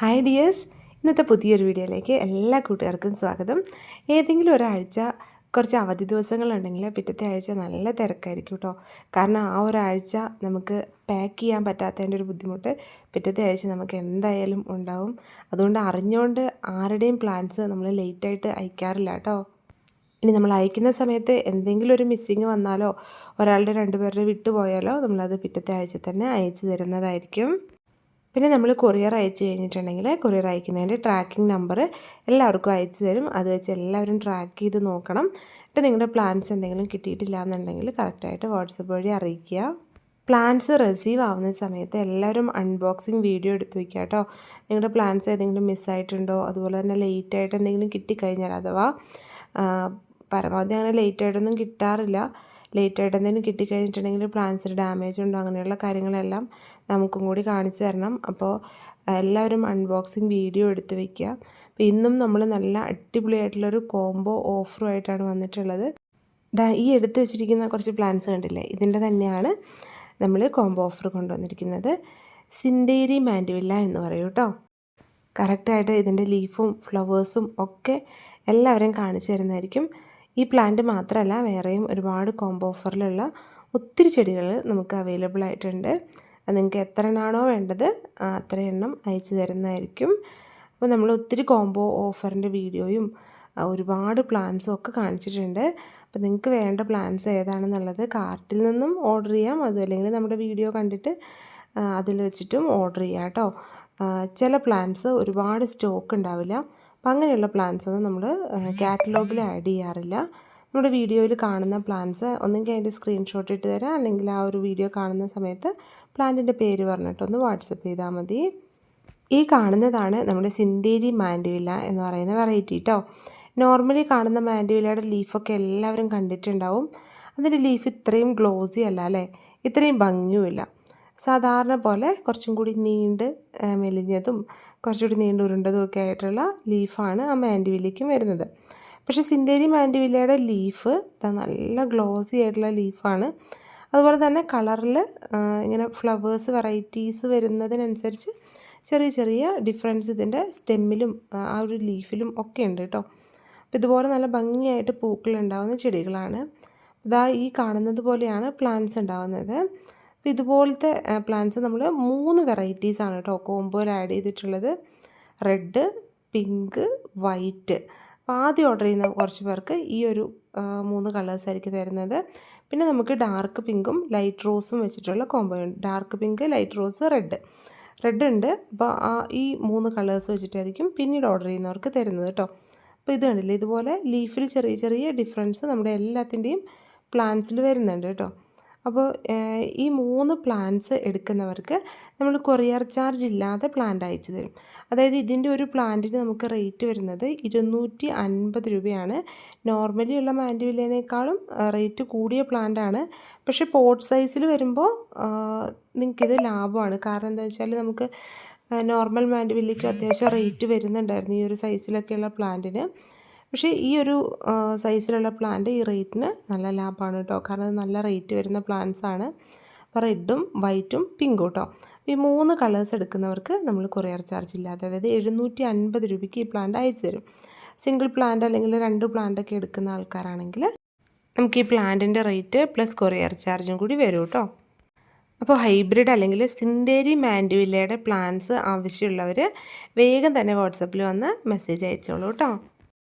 Hi dears ഇന്നത്തെ പുതിയൊരു വീഡിയോയിലേക്ക് എല്ലാ കൂട്ടുകാർക്കും സ്വാഗതം. ഏതെങ്കിലും ഒരാഴ്ച കുറച്ച് അവധി ദിവസങ്ങളുണ്ടെങ്കിൽ പിറ്റത്തെ ആഴ്ച നല്ല തിരക്കായിരിക്കും കേട്ടോ. കാരണം ആ ഒരാഴ്ച നമുക്ക് പാക്ക് ചെയ്യാൻ പറ്റാത്തതിന്റെ ഒരു ബുദ്ധിമുട്ട് പിറ്റത്തെ ആഴ്ച നമുക്ക് എന്തായാലും ഉണ്ടാവും. അതുകൊണ്ട് അറിഞ്ഞുകൊണ്ട് ആരുടെയും പ്ലാൻസ് നമ്മൾ ലേറ്റായിട്ട് അയക്കാറില്ല കേട്ടോ. ഇനി നമ്മൾ അയക്കുന്ന സമയത്ത് എന്തെങ്കിലും ഒരു മിസ്സിങ് വന്നാലോ ഒരാളുടെ രണ്ടുപേരുടെ വിട്ടുപോയാലോ നമ്മളത് പിറ്റത്തെ ആഴ്ച തന്നെ അയച്ചു തരുന്നതായിരിക്കും. പിന്നെ നമ്മൾ കൊറിയർ അയച്ചു കഴിഞ്ഞിട്ടുണ്ടെങ്കിൽ കൊറിയർ അയക്കുന്നതിന്റെ ട്രാക്കിംഗ് നമ്പർ എല്ലാവർക്കും അയച്ചു തരും. അത് വെച്ച് എല്ലാവരും ട്രാക്ക് ചെയ്ത് നോക്കണം. എന്നിട്ട് നിങ്ങളുടെ പ്ലാൻസ് എന്തെങ്കിലും കിട്ടിയിട്ടില്ല എന്നുണ്ടെങ്കിൽ കറക്റ്റായിട്ട് വാട്സപ്പ് വഴി അറിയിക്കുക. പ്ലാൻസ് റിസീവ് ആവുന്ന സമയത്ത് എല്ലാവരും അൺബോക്സിങ് വീഡിയോ എടുത്ത് വയ്ക്കുക കേട്ടോ. നിങ്ങളുടെ പ്ലാൻസ് ഏതെങ്കിലും മിസ്സായിട്ടുണ്ടോ അതുപോലെ തന്നെ ലേറ്റ് ആയിട്ട് എന്തെങ്കിലും കിട്ടിക്കഴിഞ്ഞാൽ അഥവാ പരമാവധി അങ്ങനെ ലേറ്റായിട്ടൊന്നും കിട്ടാറില്ല. ലേറ്റായിട്ട് എന്തെങ്കിലും കിട്ടിക്കഴിഞ്ഞിട്ടുണ്ടെങ്കിൽ പ്ലാൻസിന് ഡാമേജ് ഉണ്ടോ അങ്ങനെയുള്ള കാര്യങ്ങളെല്ലാം നമുക്കും കൂടി കാണിച്ചു തരണം. അപ്പോൾ എല്ലാവരും അൺബോക്സിങ് വീഡിയോ എടുത്ത് വയ്ക്കുക. അപ്പോൾ ഇന്നും നമ്മൾ നല്ല അടിപൊളിയായിട്ടുള്ളൊരു കോംബോ ഓഫറുമായിട്ടാണ് വന്നിട്ടുള്ളത്. ഈ എടുത്ത് വെച്ചിരിക്കുന്ന കുറച്ച് പ്ലാന്റ്സ് കണ്ടില്ലേ? ഇതിന്റെ തന്നെയാണ് നമ്മൾ കോംബോ ഓഫർ കൊണ്ടുവന്നിരിക്കുന്നത്. സിന്തേരി മാൻഡിവില്ല എന്ന് പറയൂ കേട്ടോ. കറക്റ്റായിട്ട് ഇതിന്റെ ലീഫും ഫ്ലവേഴ്സും ഒക്കെ എല്ലാവരും കാണിച്ചു തരുന്നതായിരിക്കും. ഈ പ്ലാന്റ് മാത്രമല്ല വേറെയും ഒരുപാട് കോംബോ ഓഫറിലുള്ള ഒത്തിരി ചെടികൾ നമുക്ക് അവൈലബിൾ ആയിട്ടുണ്ട്. നിങ്ങൾക്ക് എത്ര എണ്ണമാണോ വേണ്ടത് അത്ര എണ്ണം അയച്ചു തരുന്നതായിരിക്കും. അപ്പോൾ നമ്മൾ ഒത്തിരി കോംബോ ഓഫറിന്റെ വീഡിയോയും ഒരുപാട് പ്ലാൻസും ഒക്കെ കാണിച്ചിട്ടുണ്ട്. അപ്പോൾ നിങ്ങൾക്ക് വേണ്ട പ്ലാൻസ് ഏതാണെന്നുള്ളത് കാർട്ടിൽ നിന്നും ഓർഡർ ചെയ്യാം. അതും അല്ലെങ്കിൽ നമ്മുടെ വീഡിയോ കണ്ടിട്ട് അതിൽ വെച്ചിട്ടും ഓർഡർ ചെയ്യാം കേട്ടോ. ചില പ്ലാൻസ് ഒരുപാട് സ്റ്റോക്ക് ഉണ്ടാവില്ല. അപ്പം അങ്ങനെയുള്ള പ്ലാൻസ് ഒന്നും നമ്മൾ കാറ്റലോഗിൽ ആഡ് ചെയ്യാറില്ല. നമ്മുടെ വീഡിയോയിൽ കാണുന്ന പ്ലാൻസ് ഒന്നെങ്കിൽ അതിന്റെ സ്ക്രീൻഷോട്ട് ഇട്ട് തരാം. അല്ലെങ്കിൽ ആ ഒരു വീഡിയോ കാണുന്ന സമയത്ത് പ്ലാന്റിന്റെ പേര് പറഞ്ഞിട്ടൊന്ന് വാട്സപ്പ് ചെയ്താൽ മതി. ഈ കാണുന്നതാണ് നമ്മുടെ സിന്തേരി മാൻഡിവില്ല എന്ന് പറയുന്ന വെറൈറ്റി കേട്ടോ നോർമലി കാണുന്ന മാൻഡിവില്ലയുടെ ലീഫൊക്കെ എല്ലാവരും കണ്ടിട്ടുണ്ടാവും. അതിന്റെ ലീഫ് ഇത്രയും ഗ്ലോസി അല്ല അല്ലേ? ഇത്രയും ഭംഗിയുമില്ല. സാധാരണ പോലെ കുറച്ചും കൂടി നീണ്ട് മെലിഞ്ഞതും കുറച്ചുകൂടി നീണ്ടു ഉരുണ്ടതുമൊക്കെ ആയിട്ടുള്ള ലീഫാണ് ആ മാൻഡിവില്ലയ്ക്കും വരുന്നത്. പക്ഷേ സിന്തേരി മാൻഡിവില്ലയുടെ ലീഫ് നല്ല ഗ്ലോസി ആയിട്ടുള്ള ലീഫാണ് അതുപോലെ തന്നെ കളറിൽ ഇങ്ങനെ ഫ്ലവേഴ്സ് വെറൈറ്റീസ് വരുന്നതിനനുസരിച്ച് ചെറിയ ചെറിയ ഡിഫറൻസ് ഇതിന്റെ സ്റ്റെമ്മിലും ആ ഒരു ലീഫിലും ഒക്കെ ഉണ്ട് കേട്ടോ. അപ്പോൾ ഇതുപോലെ നല്ല ഭംഗിയായിട്ട് പൂക്കളുണ്ടാകുന്ന ചെടികളാണ്. ഇതാ ഈ കാണുന്നത് പോലെയാണ് പ്ലാന്റ്സ് ഉണ്ടാകുന്നത് അപ്പോൾ ഇതുപോലത്തെ പ്ലാന്റ്സ് നമ്മൾ മൂന്ന് വെറൈറ്റീസാണ് കേട്ടോ കോമ്പോയിൽ ആഡ് ചെയ്തിട്ടുള്ളത്. റെഡ് പിങ്ക് വൈറ്റ് അപ്പോൾ ആദ്യം ഓർഡർ ചെയ്യുന്ന കുറച്ച് പേർക്ക് ഈ ഒരു മൂന്ന് കളേഴ്സ് ആയിരിക്കും തരുന്നത്. പിന്നെ നമുക്ക് ഡാർക്ക് പിങ്കും ലൈറ്റ് റോസും വെച്ചിട്ടുള്ള കോംബോ ഉണ്ട് dark pink light rose red red ഉണ്ട്. അപ്പോൾ ആ ഈ മൂന്ന് കളേഴ്സ് വെച്ചിട്ടായിരിക്കും പിന്നീട് ഓർഡർ ചെയ്യുന്നവർക്ക് തരുന്നത് കേട്ടോ അപ്പോൾ ഇത് കണ്ടില്ലേ? ഇതുപോലെ ലീഫിൽ ചെറിയ ചെറിയ ഡിഫറൻസ് നമ്മുടെ എല്ലാത്തിന്റെയും പ്ലാന്റ്സിൽ വരുന്നുണ്ട് കേട്ടോ അപ്പോൾ ഈ മൂന്ന് പ്ലാൻസ് എടുക്കുന്നവർക്ക് നമ്മൾ കൊറിയർ ചാർജ് ഇല്ലാതെ പ്ലാന്റ് അയച്ചു തരും. അതായത് ഇതിന്റെ ഒരു പ്ലാന്റിന് നമുക്ക് റേറ്റ് വരുന്നത് ഇരുന്നൂറ്റി അൻപത് രൂപയാണ്. നോർമലി ഉള്ള മാൻഡിവില്ലേനേക്കാളും റേറ്റ് കൂടിയ പ്ലാന്റാണ് പക്ഷേ പോട്ട് സൈസിൽ വരുമ്പോൾ നിങ്ങൾക്കിത് ലാഭമാണ്. കാരണം എന്താ വെച്ചാൽ നമുക്ക് നോർമൽ മാൻഡിവില്ലിക്ക് അത്യാവശ്യം റേറ്റ് വരുന്നുണ്ടായിരുന്നു ഈ ഒരു സൈസിലൊക്കെയുള്ള പ്ലാന്റിന്. പക്ഷേ ഈ ഒരു സൈസിലുള്ള പ്ലാന്റ് ഈ റേറ്റിന് നല്ല ലാഭമാണ് കേട്ടോ. കാരണം നല്ല റേറ്റ് വരുന്ന പ്ലാന്റ്സ് ആണ്. അപ്പോൾ റെഡും വൈറ്റും പിങ്കും കേട്ടോ ഈ മൂന്ന് കളേഴ്സ് എടുക്കുന്നവർക്ക് നമ്മൾ കൊറിയർ ചാർജ് ഇല്ലാതെ അതായത് എഴുന്നൂറ്റി അൻപത് രൂപയ്ക്ക് ഈ പ്ലാന്റ് അയച്ചു തരും. സിംഗിൾ പ്ലാന്റ് അല്ലെങ്കിൽ രണ്ട് പ്ലാന്റ് ഒക്കെ എടുക്കുന്ന ആൾക്കാരാണെങ്കിൽ നമുക്ക് ഈ പ്ലാന്റിന്റെ റേറ്റ് പ്ലസ് കൊറിയർ ചാർജും കൂടി വരും കേട്ടോ അപ്പോൾ ഹൈബ്രിഡ് അല്ലെങ്കിൽ സിന്തേരി മാൻഡുവില്ലയുടെ പ്ലാൻസ് ആവശ്യമുള്ളവർ വേഗം തന്നെ വാട്സപ്പിൽ വന്ന് മെസ്സേജ് അയച്ചോളൂ കേട്ടോ